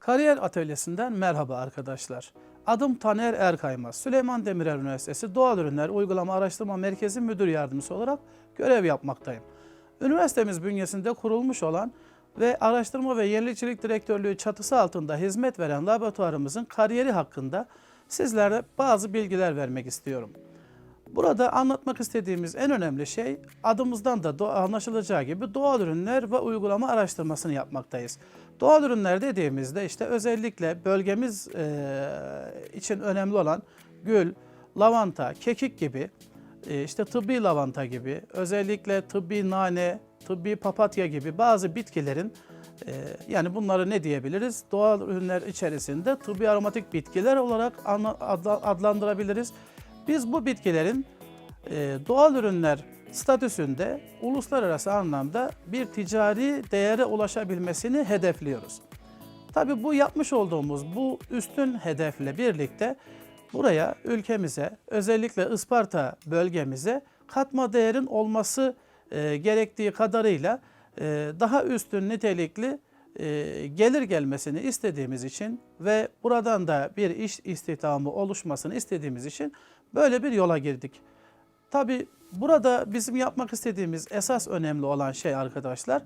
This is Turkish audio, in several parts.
Kariyer Atölyesi'nden merhaba arkadaşlar. Adım Taner Erkaymaz. Süleyman Demirel Üniversitesi Doğal Ürünler Uygulama Araştırma Merkezi Müdür Yardımcısı olarak görev yapmaktayım. Üniversitemiz bünyesinde kurulmuş olan ve Araştırma ve Yenilikçilik Direktörlüğü çatısı altında hizmet veren laboratuvarımızın kariyeri hakkında sizlere bazı bilgiler vermek istiyorum. Burada anlatmak istediğimiz en önemli şey adımızdan da anlaşılacağı gibi doğal ürünler ve uygulama araştırmasını yapmaktayız. Doğal ürünler dediğimizde işte özellikle bölgemiz eee, için önemli olan gül, lavanta, kekik gibi e, işte tıbbi lavanta gibi özellikle tıbbi nane, tıbbi papatya gibi bazı bitkilerin e, yani bunları ne diyebiliriz? Doğal ürünler içerisinde tıbbi aromatik bitkiler olarak adlandırabiliriz. Biz bu bitkilerin e, doğal ürünler statüsünde uluslararası anlamda bir ticari değere ulaşabilmesini hedefliyoruz. Tabii bu yapmış olduğumuz bu üstün hedefle birlikte buraya ülkemize özellikle Isparta bölgemize katma değerin olması e, gerektiği kadarıyla e, daha üstün nitelikli gelir gelmesini istediğimiz için ve buradan da bir iş istihdamı oluşmasını istediğimiz için böyle bir yola girdik. Tabi burada bizim yapmak istediğimiz esas önemli olan şey arkadaşlar,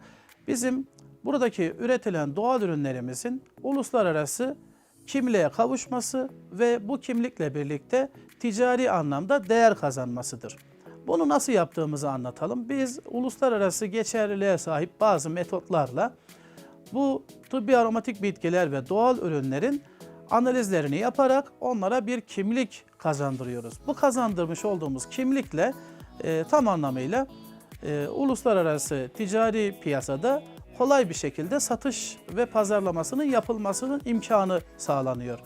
bizim buradaki üretilen doğal ürünlerimizin uluslararası kimliğe kavuşması ve bu kimlikle birlikte ticari anlamda değer kazanmasıdır. Bunu nasıl yaptığımızı anlatalım. Biz uluslararası geçerliliğe sahip bazı metotlarla bu tıbbi aromatik bitkiler ve doğal ürünlerin analizlerini yaparak onlara bir kimlik kazandırıyoruz. Bu kazandırmış olduğumuz kimlikle e, tam anlamıyla e, uluslararası ticari piyasada kolay bir şekilde satış ve pazarlamasının yapılmasının imkanı sağlanıyor.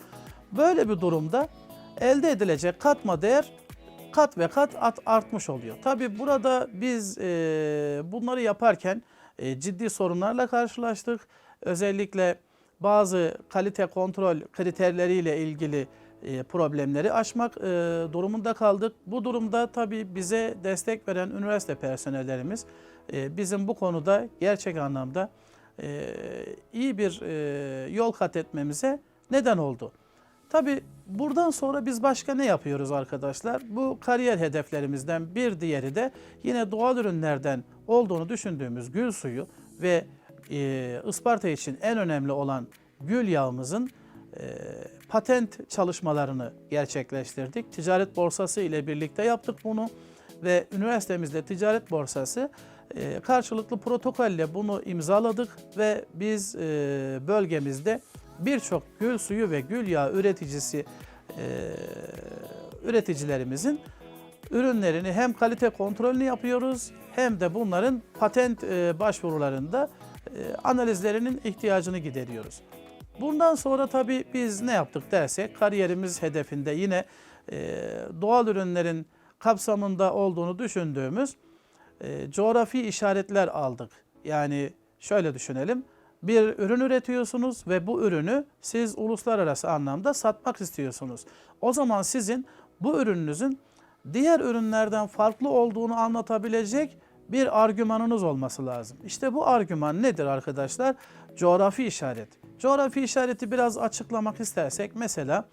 Böyle bir durumda elde edilecek katma değer kat ve kat at, artmış oluyor. Tabi burada biz e, bunları yaparken e, ciddi sorunlarla karşılaştık. Özellikle bazı kalite kontrol kriterleriyle ilgili e, problemleri aşmak e, durumunda kaldık. Bu durumda tabii bize destek veren üniversite personellerimiz e, bizim bu konuda gerçek anlamda iyi bir yol kat etmemize neden oldu. Tabii buradan sonra biz başka ne yapıyoruz arkadaşlar? Bu kariyer hedeflerimizden bir diğeri de yine doğal ürünlerden olduğunu düşündüğümüz gül suyu ve e, Isparta için en önemli olan gül yağımızın e, patent çalışmalarını gerçekleştirdik. Ticaret borsası ile birlikte yaptık bunu ve üniversitemizde ticaret borsası e, karşılıklı protokolle bunu imzaladık ve biz e, bölgemizde birçok gül suyu ve gül yağı üreticisi e, üreticilerimizin ürünlerini hem kalite kontrolünü yapıyoruz hem de bunların patent e, başvurularında analizlerinin ihtiyacını gideriyoruz. Bundan sonra tabii biz ne yaptık dersek kariyerimiz hedefinde yine e, doğal ürünlerin kapsamında olduğunu düşündüğümüz e, coğrafi işaretler aldık. Yani şöyle düşünelim. Bir ürün üretiyorsunuz ve bu ürünü siz uluslararası anlamda satmak istiyorsunuz. O zaman sizin bu ürününüzün diğer ürünlerden farklı olduğunu anlatabilecek bir argümanınız olması lazım. İşte bu argüman nedir arkadaşlar? Coğrafi işaret. Coğrafi işareti biraz açıklamak istersek mesela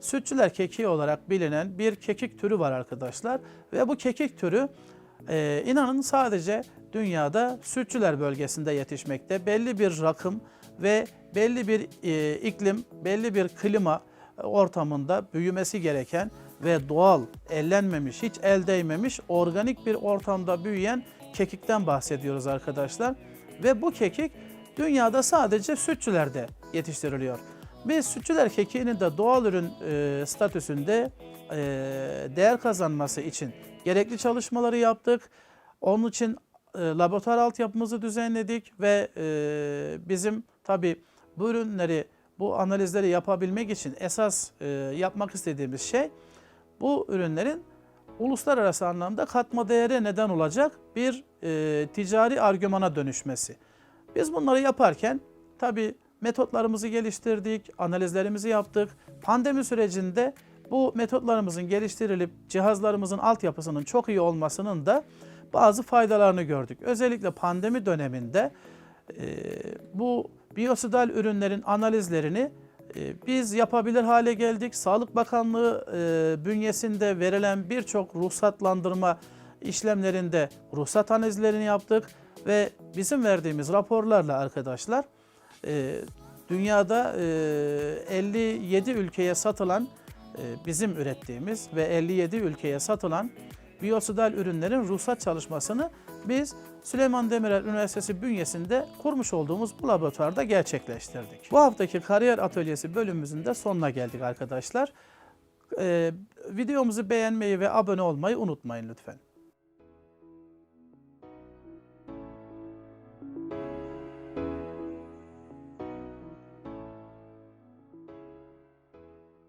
sütçüler kekiği olarak bilinen bir kekik türü var arkadaşlar ve bu kekik türü e, inanın sadece dünyada sütçüler bölgesinde yetişmekte. Belli bir rakım ve belli bir e, iklim, belli bir klima ortamında büyümesi gereken ve doğal, ellenmemiş, hiç el değmemiş, organik bir ortamda büyüyen kekikten bahsediyoruz arkadaşlar. Ve bu kekik dünyada sadece sütçülerde yetiştiriliyor. Biz sütçüler kekiğinin de doğal ürün e, statüsünde e, değer kazanması için gerekli çalışmaları yaptık. Onun için e, laboratuvar altyapımızı düzenledik ve e, bizim tabii bu ürünleri, bu analizleri yapabilmek için esas e, yapmak istediğimiz şey bu ürünlerin uluslararası anlamda katma değere neden olacak bir e, ticari argümana dönüşmesi. Biz bunları yaparken tabii metotlarımızı geliştirdik, analizlerimizi yaptık. Pandemi sürecinde bu metotlarımızın geliştirilip cihazlarımızın altyapısının çok iyi olmasının da bazı faydalarını gördük. Özellikle pandemi döneminde e, bu biyosidal ürünlerin analizlerini biz yapabilir hale geldik. Sağlık Bakanlığı e, bünyesinde verilen birçok ruhsatlandırma işlemlerinde ruhsat analizlerini yaptık ve bizim verdiğimiz raporlarla arkadaşlar e, dünyada e, 57 ülkeye satılan e, bizim ürettiğimiz ve 57 ülkeye satılan biyosidal ürünlerin ruhsat çalışmasını biz Süleyman Demirel Üniversitesi bünyesinde kurmuş olduğumuz bu laboratuvarda gerçekleştirdik. Bu haftaki kariyer atölyesi bölümümüzün de sonuna geldik arkadaşlar. Ee, videomuzu beğenmeyi ve abone olmayı unutmayın lütfen.